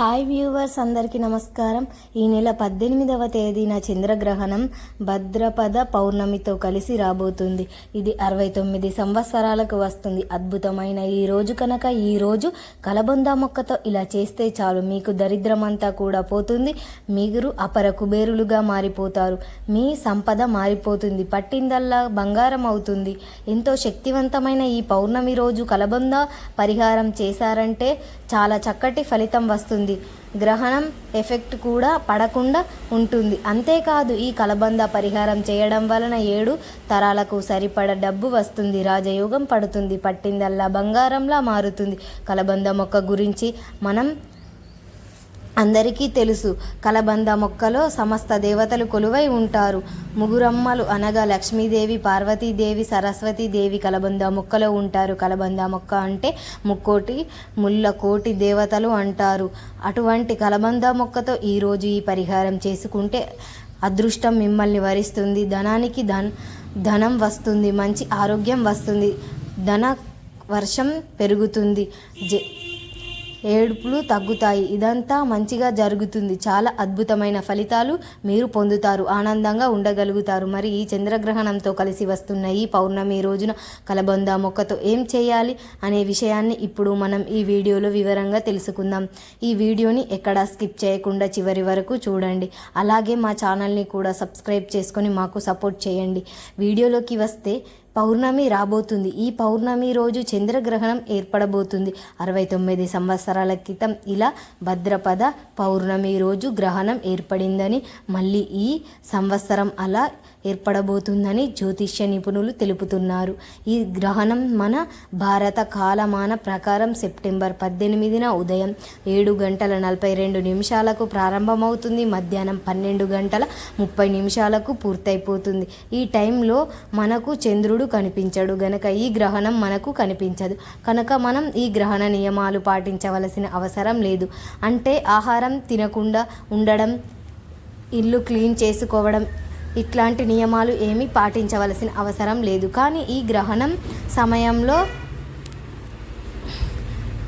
Hi viewers అందరికీ నమస్కారం. ఈ నెల పద్దెనిమిదవ తేదీన చంద్రగ్రహణం భద్రపద పౌర్ణమితో కలిసి రాబోతుంది. ఇది అరవై తొమ్మిది సంవత్సరాలకు వస్తుంది. అద్భుతమైన ఈ రోజు కనుక ఈ రోజు కలబొంద మొక్కతో ఇలా చేస్తే చాలు. మీకు దరిద్రమంతా కూడా పోతుంది. మీరు అపర కుబేరులుగా మారిపోతారు. మీ సంపద మారిపోతుంది. పట్టిందల్లా బంగారం అవుతుంది. ఎంతో శక్తివంతమైన ఈ పౌర్ణమి రోజు కలబొంద పరిహారం చేశారంటే చాలా చక్కటి ఫలితం వస్తుంది. గ్రహణం ఎఫెక్ట్ కూడా పడకుండా ఉంటుంది. అంతేకాదు ఈ కలబంద పరిహారం చేయడం వలన ఏడు తరాలకు సరిపడ డబ్బు వస్తుంది. రాజయోగం పడుతుంది. పట్టిందల్లా బంగారంలా మారుతుంది. కలబంద మొక్క గురించి మనం అందరికీ తెలుసు కలబంద మొక్కలో సమస్త దేవతలు కొలువై ఉంటారు. ముగురమ్మలు అనగా లక్ష్మీదేవి పార్వతీదేవి సరస్వతీదేవి కలబంద మొక్కలో ఉంటారు. కలబంద మొక్క అంటే ముక్కోటి ముళ్ళ కోటి దేవతలు అంటారు. అటువంటి కలబంద మొక్కతో ఈరోజు ఈ పరిహారం చేసుకుంటే అదృష్టం మిమ్మల్ని వరిస్తుంది. ధనానికి ధన్ ధనం వస్తుంది మంచి ఆరోగ్యం వస్తుంది. ధన వర్షం పెరుగుతుంది. జ ఏడుపులు తగ్గుతాయి. ఇదంతా మంచిగా జరుగుతుంది. చాలా అద్భుతమైన ఫలితాలు మీరు పొందుతారు. ఆనందంగా ఉండగలుగుతారు. మరి ఈ చంద్రగ్రహణంతో కలిసి వస్తున్న ఈ పౌర్ణమి రోజున కలబంద మొక్కతో ఏం చేయాలి అనే విషయాన్ని ఇప్పుడు మనం ఈ వీడియోలో వివరంగా తెలుసుకుందాం. ఈ వీడియోని ఎక్కడా స్కిప్ చేయకుండా చివరి వరకు చూడండి. అలాగే మా ఛానల్ని కూడా సబ్స్క్రైబ్ చేసుకొని మాకు సపోర్ట్ చేయండి. వీడియోలోకి వస్తే పౌర్ణమి రాబోతుంది. ఈ పౌర్ణమి రోజు చంద్రగ్రహణం ఏర్పడబోతుంది. అరవై తొమ్మిది సంవత్సరాల క్రితం ఇలా భద్రపద పౌర్ణమి రోజు గ్రహణం ఏర్పడిందని మళ్ళీ ఈ సంవత్సరం అలా ఏర్పడబోతుందని జ్యోతిష్య నిపుణులు తెలుపుతున్నారు. ఈ గ్రహణం మన భారత కాలమాన ప్రకారం సెప్టెంబర్ పద్దెనిమిదిన ఉదయం ఏడు గంటల నలభై రెండు నిమిషాలకు ప్రారంభమవుతుంది. మధ్యాహ్నం పన్నెండు గంటల ముప్పై నిమిషాలకు పూర్తయిపోతుంది. ఈ టైంలో మనకు చంద్రుడు కనిపించడు. గనక ఈ గ్రహణం మనకు కనిపించదు. కనుక మనం ఈ గ్రహణ నియమాలు పాటించవలసిన అవసరం లేదు. అంటే ఆహారం తినకుండా ఉండడం ఇల్లు క్లీన్ చేసుకోవడం ఇట్లాంటి నియమాలు ఏమీ పాటించవలసిన అవసరం లేదు. కానీ ఈ గ్రహణం సమయంలో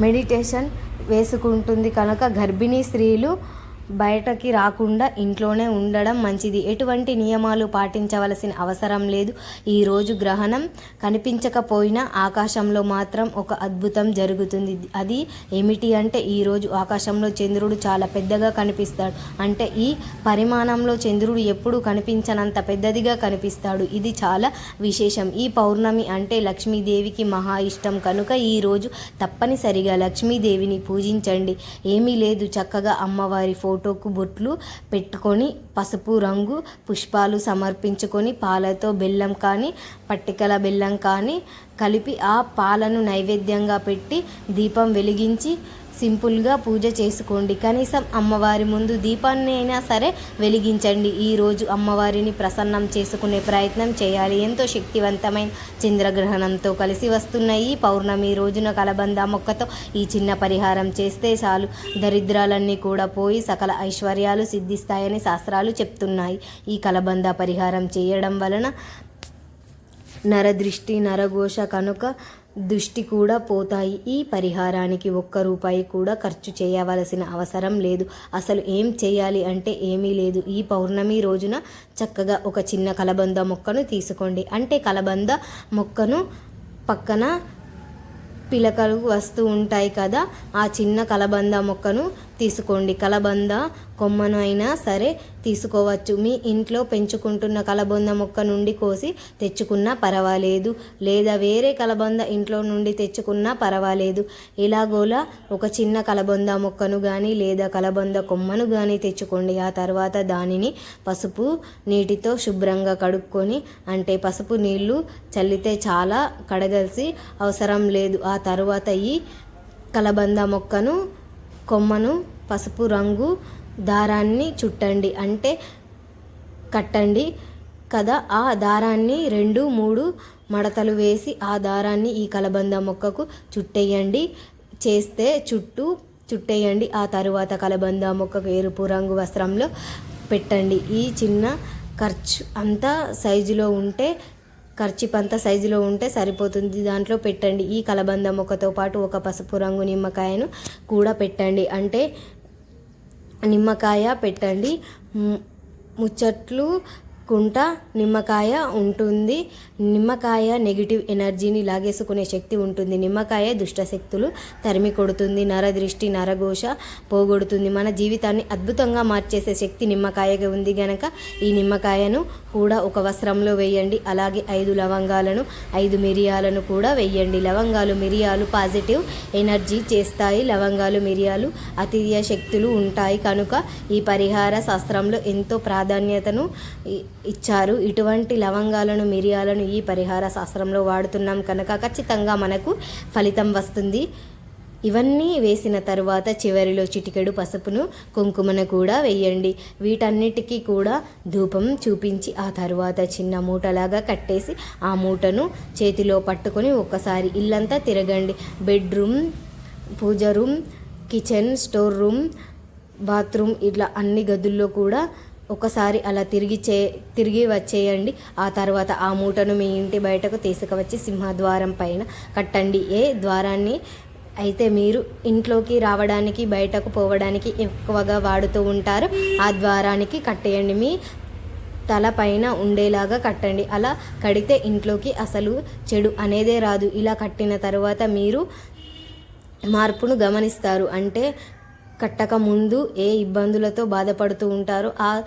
మెడిటేషన్ వేసుకుంటుంది. కనుక గర్భిణీ స్త్రీలు బయటకి రాకుండా ఇంట్లోనే ఉండడం మంచిది. ఎటువంటి నియమాలు పాటించవలసిన అవసరం లేదు. ఈరోజు గ్రహణం కనిపించకపోయినా ఆకాశంలో మాత్రం ఒక అద్భుతం జరుగుతుంది. అది ఏమిటి అంటే ఈరోజు ఆకాశంలో చంద్రుడు చాలా పెద్దగా కనిపిస్తాడు. అంటే ఈ పరిమాణంలో చంద్రుడు ఎప్పుడు కనిపించనంత పెద్దదిగా కనిపిస్తాడు. ఇది చాలా విశేషం. ఈ పౌర్ణమి అంటే లక్ష్మీదేవికి మహా ఇష్టం. కనుక ఈరోజు తప్పనిసరిగా లక్ష్మీదేవిని పూజించండి. ఏమీ లేదు. చక్కగా అమ్మవారి ఫోటో ఫోటోకు బొట్లు పెట్టుకొని పసుపు రంగు పుష్పాలు సమర్పించుకొని పాలతో బెల్లం కానీ పట్టికల బెల్లం కానీ కలిపి ఆ పాలను నైవేద్యంగా పెట్టి దీపం వెలిగించి సింపుల్గా పూజ చేసుకోండి. కనీసం అమ్మవారి ముందు దీపాన్ని అయినా సరే వెలిగించండి. ఈరోజు అమ్మవారిని ప్రసన్నం చేసుకునే ప్రయత్నం చేయాలి. ఎంతో శక్తివంతమైన చంద్రగ్రహణంతో కలిసి వస్తున్న ఈ పౌర్ణమి రోజున కలబంద మొక్కతో ఈ చిన్న పరిహారం చేస్తే చాలు. దరిద్రాలన్నీ కూడా పోయి సకల ఐశ్వర్యాలు సిద్ధిస్తాయని శాస్త్రాలు చెప్తున్నాయి. ఈ కలబంద పరిహారం చేయడం వలన నరదృష్టి నరఘోష కనుక దృష్టి కూడా పోతాయి. ఈ పరిహారానికి ఒక్క రూపాయి కూడా ఖర్చు చేయవలసిన అవసరం లేదు. అసలు ఏం చేయాలి అంటే ఏమీ లేదు. ఈ పౌర్ణమి రోజున చక్కగా ఒక చిన్న కలబంద మొక్కను తీసుకోండి. అంటే కలబంద మొక్కను పక్కన పిలకలు వస్తూ ఉంటాయి కదా ఆ చిన్న కలబంద మొక్కను తీసుకోండి. కలబంద కొమ్మను అయినా సరే తీసుకోవచ్చు. మీ ఇంట్లో పెంచుకుంటున్న కలబంద మొక్క నుండి కోసి తెచ్చుకున్నా పర్వాలేదు. లేదా వేరే కలబంద ఇంట్లో నుండి తెచ్చుకున్నా పర్వాలేదు. ఇలాగోలా ఒక చిన్న కలబంద మొక్కను కానీ లేదా కలబంద కొమ్మను కానీ తెచ్చుకోండి. ఆ తర్వాత దానిని పసుపు నీటితో శుభ్రంగా కడుక్కొని అంటే పసుపు నీళ్ళు చల్లితే చాలా కడగలిసి అవసరం లేదు. ఆ తర్వాత ఈ కలబంద మొక్కను కొమ్మను పసుపు రంగు దారాన్ని చుట్టండి అంటే కట్టండి కదా. ఆ దారాన్ని రెండు మూడు మడతలు వేసి ఆ దారాన్ని ఈ కలబంద మొక్కకు చుట్టేయండి. చేస్తే చుట్టూ చుట్టేయండి. ఆ తరువాత కలబంద మొక్కకు ఎరుపు రంగు వస్త్రంలో పెట్టండి. ఈ చిన్న ఖర్చు అంతా సైజులో ఉంటే ఖర్చిప్ అంత సైజులో ఉంటే సరిపోతుంది. దాంట్లో పెట్టండి. ఈ కలబంద మొక్కతో పాటు ఒక పసుపు రంగు నిమ్మకాయను కూడా పెట్టండి. అంటే నిమ్మకాయ పెట్టండి. ముచ్చట్లు కుంట నిమ్మకాయ ఉంటుంది. నిమ్మకాయ నెగిటివ్ ఎనర్జీని లాగేసుకునే శక్తి ఉంటుంది. నిమ్మకాయ దుష్ట శక్తులు తరిమి కొడుతుంది. నరదృష్టి నరఘోష పోగొడుతుంది. మన జీవితాన్ని అద్భుతంగా మార్చేసే శక్తి నిమ్మకాయగా ఉంది గనక ఈ నిమ్మకాయను కూడా ఒక వస్త్రంలో వేయండి. అలాగే ఐదు లవంగాలను ఐదు మిరియాలను కూడా వేయండి. లవంగాలు మిరియాలు పాజిటివ్ ఎనర్జీ చేస్తాయి. లవంగాలు మిరియాలు అతిథ్య శక్తులు ఉంటాయి. కనుక ఈ పరిహార శాస్త్రంలో ఎంతో ప్రాధాన్యతను ఇచ్చారు. ఇటువంటి లవంగాలను మిరియాలను ఈ పరిహార శాస్త్రంలో వాడుతున్నాం కనుక ఖచ్చితంగా మనకు ఫలితం వస్తుంది. ఇవన్నీ వేసిన తర్వాత చివరిలో చిటికెడు పసుపును కుంకుమను కూడా వేయండి. వీటన్నిటికీ కూడా ధూపం చూపించి ఆ తర్వాత చిన్న మూటలాగా కట్టేసి ఆ మూటను చేతిలో పట్టుకొని ఒక్కసారి ఇల్లంతా తిరగండి. Bedroom puja room kitchen store room bathroom ఇట్లా అన్ని గదుల్లో కూడా ఒకసారి అలా తిరిగి చే తిరిగి వచ్చేయండి. ఆ తర్వాత ఆ మూటను మీ ఇంటి బయటకు తీసుకువచ్చి సింహద్వారం పైన కట్టండి. ఏ ద్వారాన్ని అయితే మీరు ఇంట్లోకి రావడానికి బయటకు పోవడానికి ఎక్కువగా వాడుతూ ఉంటారు ఆ ద్వారానికి కట్టేయండి. మీ తల పైన ఉండేలాగా కట్టండి. అలా కడితే ఇంట్లోకి అసలు చెడు అనేదే రాదు. ఇలా కట్టిన తర్వాత మీరు మార్పును గమనిస్తారు. అంటే కట్టక ముందు ఏ ఇబ్బందులతో బాధపడుతూ ఉంటారో ఆ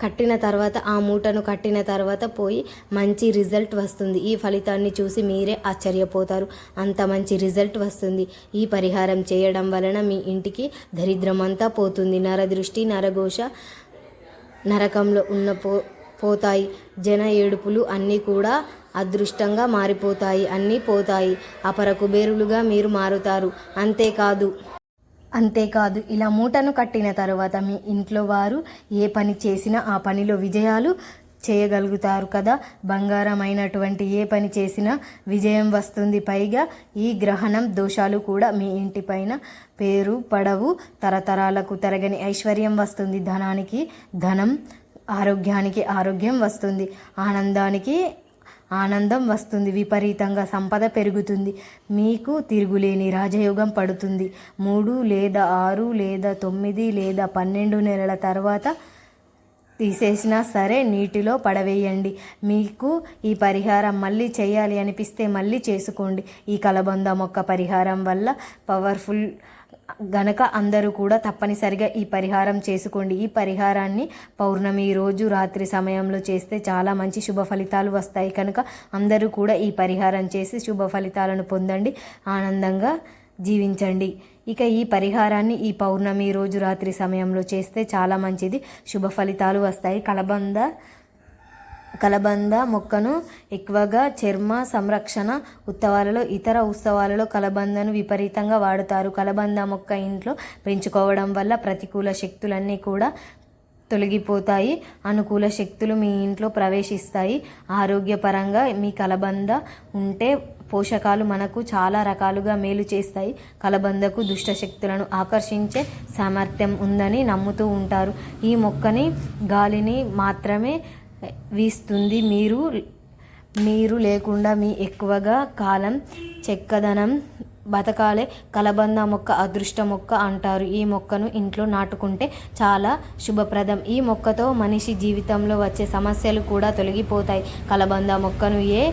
కట్టిన తర్వాత ఆ మూటను కట్టిన తర్వాత పోయి మంచి రిజల్ట్ వస్తుంది. ఈ ఫలితాన్ని చూసి మీరే ఆశ్చర్యపోతారు. అంత మంచి రిజల్ట్ వస్తుంది. ఈ పరిహారం చేయడం వలన మీ ఇంటికి దరిద్రమంతా పోతుంది. నరదృష్టి నరఘోష నరకంలో ఉన్న పో పోతాయి. జన ఏడుపులు అన్నీ కూడా అదృష్టంగా మారిపోతాయి. అన్నీ పోతాయి. అపర కుబేరులుగా మీరు మారుతారు. అంతేకాదు అంతేకాదు ఇలా మూటను కట్టిన తర్వాత మీ ఇంట్లో వారు ఏ పని చేసినా ఆ పనిలో విజయాలు చేయగలుగుతారు కదా. బంగారమైనటువంటి ఏ పని చేసినా విజయం వస్తుంది. పైగా ఈ గ్రహణం దోషాలు కూడా మీ ఇంటిపైన పేరు పడవు. తరతరాలకు తరగని ఐశ్వర్యం వస్తుంది. ధనానికి ధనం ఆరోగ్యానికి ఆరోగ్యం వస్తుంది. ఆనందానికి ఆనందం వస్తుంది విపరీతంగా సంపద పెరుగుతుంది. మీకు తిరుగులేని రాజయోగం పడుతుంది. మూడు లేదా ఆరు లేదా తొమ్మిది లేదా పన్నెండు నెలల తర్వాత తీసేసినా సరే నీటిలో పడవేయండి. మీకు ఈ పరిహారం మళ్ళీ చేయాలి అనిపిస్తే మళ్ళీ చేసుకోండి. ఈ కలబంద మొక్క పరిహారం వల్ల పవర్ఫుల్ గనక అందరూ కూడా తప్పనిసరిగా ఈ పరిహారం చేసుకోండి. ఈ పరిహారాన్ని పౌర్ణమి రోజు రాత్రి సమయంలో చేస్తే చాలా మంచి శుభ ఫలితాలు వస్తాయి. కనుక అందరూ కూడా ఈ పరిహారం చేసి శుభ ఫలితాలను పొందండి. ఆనందంగా జీవించండి. ఇక ఈ పరిహారాన్ని ఈ పౌర్ణమి రోజు రాత్రి సమయంలో చేస్తే చాలా మంచిది. శుభ ఫలితాలు వస్తాయి. కలబంద కలబంద మొక్కను ఎక్కువగా చర్మ సంరక్షణ ఉత్సవాలలో ఇతర ఉత్సవాలలో కలబందను విపరీతంగా వాడుతారు. కలబంద మొక్క ఇంట్లో పెంచుకోవడం వల్ల ప్రతికూల శక్తులన్నీ కూడా తొలగిపోతాయి అనుకూల శక్తులు మీ ఇంట్లో ప్రవేశిస్తాయి. ఆరోగ్యపరంగా మీ కలబంద ఉంటే పోషకాలు మనకు చాలా రకాలుగా మేలు చేస్తాయి. కలబందకు దుష్ట శక్తులను ఆకర్షించే సామర్థ్యం ఉందని నమ్ముతూ ఉంటారు. ఈ మొక్కని గాలిని మాత్రమే వీస్తుంది మీరు మీరు లేకుండా మీ ఎక్కువగా కాలం చెక్కదనం బతకాలే కలబంద మొక్క అదృష్ట మొక్క అంటారు. ఈ మొక్కను ఇంట్లో నాటుకుంటే చాలా శుభప్రదం. ఈ మొక్కతో మనిషి జీవితంలో వచ్చే సమస్యలు కూడా తొలగిపోతాయి. కలబంద మొక్కను ఏ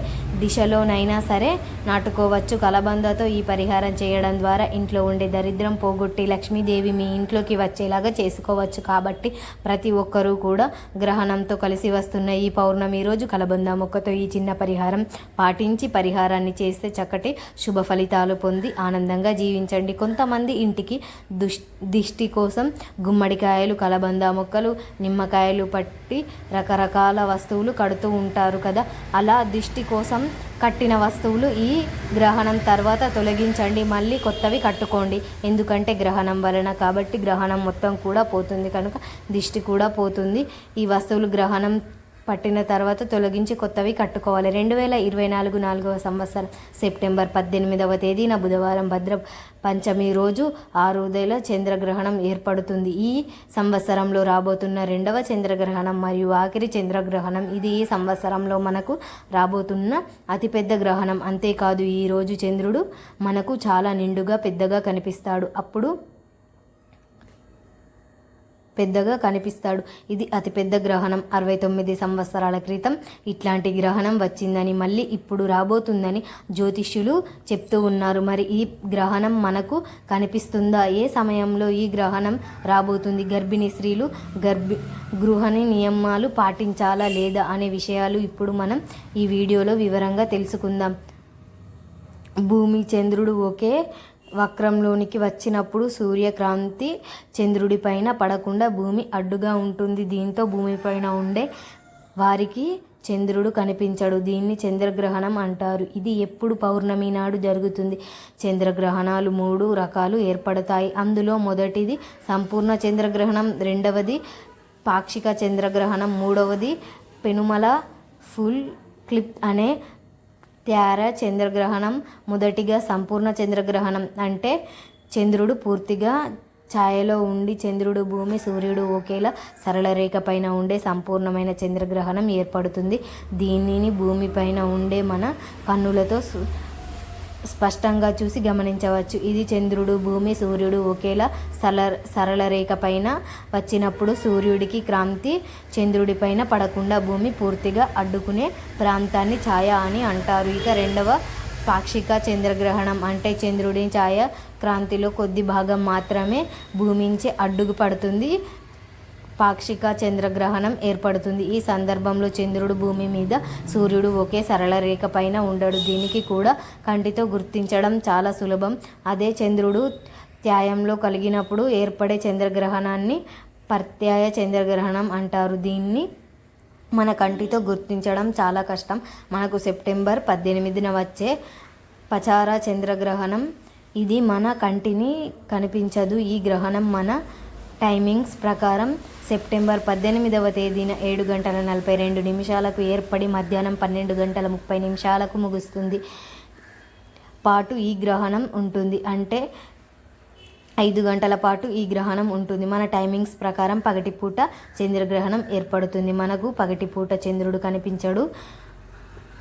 దిశలోనైనా సరే నాటుకోవచ్చు. కలబందతో ఈ పరిహారం చేయడం ద్వారా ఇంట్లో ఉండే దరిద్రం పోగొట్టి లక్ష్మీదేవి మీ ఇంట్లోకి వచ్చేలాగా చేసుకోవచ్చు. కాబట్టి ప్రతి ఒక్కరూ కూడా గ్రహణంతో కలిసి వస్తున్న ఈ పౌర్ణమి రోజు కలబంద మొక్కతో ఈ చిన్న పరిహారం పాటించి పరిహారాన్ని చేస్తే చక్కటి శుభ ఫలితాలు పొంది ఆనందంగా జీవించండి. కొంతమంది ఇంటికి దుష్ దిష్టి కోసం గుమ్మడికాయలు కలబంద మొక్కలు నిమ్మకాయలు పట్టి రకరకాల వస్తువులు కడుతూ ఉంటారు కదా. అలా దిష్టి కోసం కట్టిన వస్తువులు ఈ గ్రహణం తర్వాత తొలగించండి. మళ్ళీ కొత్తవి కట్టుకోండి. ఎందుకంటే గ్రహణం వలన కాబట్టి గ్రహణం మొత్తం కూడా పోతుంది కనుక దిష్టి కూడా పోతుంది. ఈ వస్తువులు గ్రహణం పట్టిన తర్వాత తొలగించి కొత్తవి కట్టుకోవాలి. రెండు వేల ఇరవై నాలుగు నాలుగవ సంవత్సరం సెప్టెంబర్ పద్దెనిమిదవ తేదీన బుధవారం భద్ర పంచమి రోజు ఆరుదల చంద్రగ్రహణం ఏర్పడుతుంది. ఈ సంవత్సరంలో రాబోతున్న రెండవ చంద్రగ్రహణం మరియు ఆఖరి చంద్రగ్రహణం ఇది ఈ సంవత్సరంలో మనకు రాబోతున్న అతిపెద్ద గ్రహణం. అంతేకాదు ఈ రోజు చంద్రుడు మనకు చాలా నిండుగా పెద్దగా కనిపిస్తాడు. అప్పుడు పెద్దగా కనిపిస్తాడు. ఇది అతిపెద్ద గ్రహణం. అరవై తొమ్మిది సంవత్సరాల క్రితం ఇట్లాంటి గ్రహణం వచ్చిందని మళ్ళీ ఇప్పుడు రాబోతుందని జ్యోతిష్యులు చెప్తూ ఉన్నారు. మరి ఈ గ్రహణం మనకు కనిపిస్తుందా? ఏ సమయంలో ఈ గ్రహణం రాబోతుంది? గర్భిణీ స్త్రీలు గర్భి గృహిణి నియమాలు పాటించాలా లేదా అనే విషయాలు ఇప్పుడు మనం ఈ వీడియోలో వివరంగా తెలుసుకుందాం. భూమి చంద్రుడు ఒకే వక్రంలోనికి వచ్చినప్పుడు సూర్యక్రాంతి చంద్రుడిపైన పడకుండా భూమి అడ్డుగా ఉంటుంది. దీంతో భూమిపైన ఉండే వారికి చంద్రుడు కనిపించడు. దీన్ని చంద్రగ్రహణం అంటారు. ఇది ఎప్పుడు పౌర్ణమి నాడు జరుగుతుంది? చంద్రగ్రహణాలు మూడు రకాలు ఏర్పడతాయి. అందులో మొదటిది సంపూర్ణ చంద్రగ్రహణం రెండవది పాక్షిక చంద్రగ్రహణం మూడవది పెనుమల ఫుల్ క్లిప్ అనే త్యార చంద్రగ్రహణం మొదటిగా సంపూర్ణ చంద్రగ్రహణం అంటే చంద్రుడు పూర్తిగా ఛాయలో ఉండి చంద్రుడు భూమి సూర్యుడు ఒకేలా సరళ రేఖ పైన ఉండే సంపూర్ణమైన చంద్రగ్రహణం ఏర్పడుతుంది. దీనిని భూమిపైన ఉండే మన కన్నులతో స్పష్టంగా చూసి గమనించవచ్చు. ఇది చంద్రుడు భూమి సూర్యుడు ఒకేలా సరళ సరళ రేఖ పైన వచ్చినప్పుడు సూర్యుడికి క్రాంతి చంద్రుడి పైన పడకుండా భూమి పూర్తిగా అడ్డుకునే ప్రాంతాన్ని ఛాయ అని అంటారు. ఇక రెండవ పాక్షిక చంద్రగ్రహణం అంటే చంద్రుడి ఛాయ క్రాంతిలో కొద్ది భాగం మాత్రమే భూమించి అడ్డుగు పడుతుంది. పాక్షిక చంద్రగ్రహణం ఏర్పడుతుంది. ఈ సందర్భంలో చంద్రుడు భూమి మీద సూర్యుడు ఒకే సరళ రేఖ పైన ఉండడు. దీనికి కూడా కంటితో గుర్తించడం చాలా సులభం. అదే చంద్రుడు త్యాయంలో కలిగినప్పుడు ఏర్పడే చంద్రగ్రహణాన్ని ప్రత్యాయ చంద్రగ్రహణం అంటారు. దీన్ని మన కంటితో గుర్తించడం చాలా కష్టం. మనకు సెప్టెంబర్ పద్దెనిమిదిన వచ్చే పచార చంద్రగ్రహణం. ఇది మన కంటిని కనిపించదు. ఈ గ్రహణం మన టైమింగ్స్ ప్రకారం సెప్టెంబర్ పద్దెనిమిదవ తేదీన ఏడు గంటల నలభై రెండు నిమిషాలకు ఏర్పడి మధ్యాహ్నం పన్నెండు గంటల ముప్పై నిమిషాలకు ముగుస్తుంది. పాటు ఈ గ్రహణం ఉంటుంది. అంటే ఐదు గంటల పాటు ఈ గ్రహణం ఉంటుంది. మన టైమింగ్స్ ప్రకారం పగటిపూట చంద్రగ్రహణం ఏర్పడుతుంది. మనకు పగటిపూట చంద్రుడు కనిపించడు.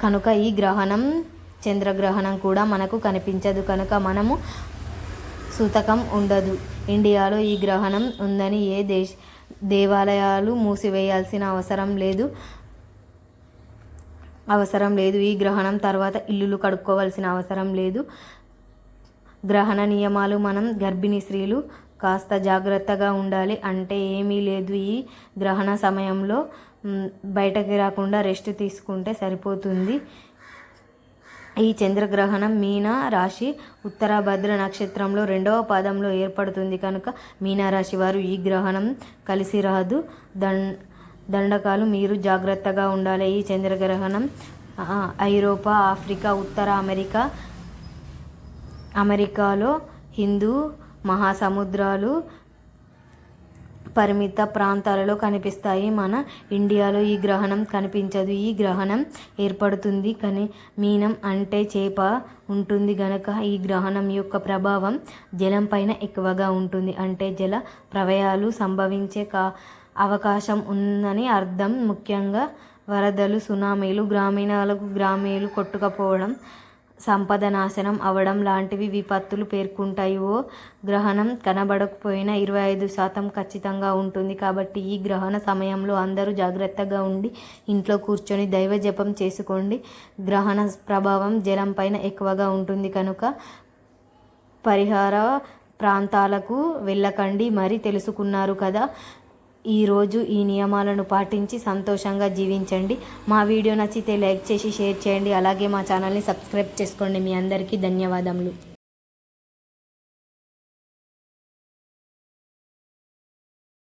కనుక ఈ గ్రహణం చంద్రగ్రహణం కూడా మనకు కనిపించదు. కనుక మనము సూతకం ఉండదు. ఇండియాలో ఈ గ్రహణం ఉందని ఏ దేశ దేవాలయాలు మూసివేయాల్సిన అవసరం లేదు. అవసరం లేదు. ఈ గ్రహణం తర్వాత ఇల్లులు కడుక్కోవాల్సిన అవసరం లేదు. గ్రహణ నియమాలు మనం గర్భిణీ స్త్రీలు కాస్త జాగ్రత్తగా ఉండాలి. అంటే ఏమీ లేదు. ఈ గ్రహణ సమయంలో బయటకి రాకుండా రెస్ట్ తీసుకుంటే సరిపోతుంది. ఈ చంద్రగ్రహణం మీన రాశి ఉత్తరాభద్ర నక్షత్రంలో రెండవ పాదంలో ఏర్పడుతుంది కనుక మీనరాశి వారు ఈ గ్రహణం కలిసి రాదు. దండ దండకాలు మీరు జాగ్రత్తగా ఉండాలి. ఈ చంద్రగ్రహణం ఐరోపా ఆఫ్రికా ఉత్తర అమెరికా అమెరికాలో హిందూ మహాసముద్రాలు పరిమిత ప్రాంతాలలో కనిపిస్తాయి. మన ఇండియాలో ఈ గ్రహణం కనిపించదు. ఈ గ్రహణం ఏర్పడుతుంది కానీ మీనం అంటే చేప ఉంటుంది గనక ఈ గ్రహణం యొక్క ప్రభావం జలం పైన ఎక్కువగా ఉంటుంది. అంటే జల ప్రవయాలు సంభవించే కా అవకాశం ఉందని అర్థం. ముఖ్యంగా వరదలు సునామీలు గ్రామీణాలకు గ్రామీలు కొట్టుకపోవడం సంపద నాశనం అవడం లాంటివి విపత్తులు పేర్కొంటాయి. ఓ గ్రహణం కనబడకపోయినా ఇరవై ఐదు శాతం ఖచ్చితంగా ఉంటుంది. కాబట్టి ఈ గ్రహణ సమయంలో అందరూ జాగ్రత్తగా ఉండి ఇంట్లో కూర్చొని దైవ జపం చేసుకోండి. గ్రహణ ప్రభావం జలం పైన ఎక్కువగా ఉంటుంది కనుక పరిహార ప్రాంతాలకు వెళ్ళకండి. మరి తెలుసుకున్నారు కదా. ఈరోజు ఈ నియమాలను పాటించి సంతోషంగా జీవించండి. మా వీడియో నచ్చితే లైక్ చేసి షేర్ చేయండి. అలాగే మా ఛానల్ని సబ్స్క్రైబ్ చేసుకోండి. మీ అందరికీ ధన్యవాదములు.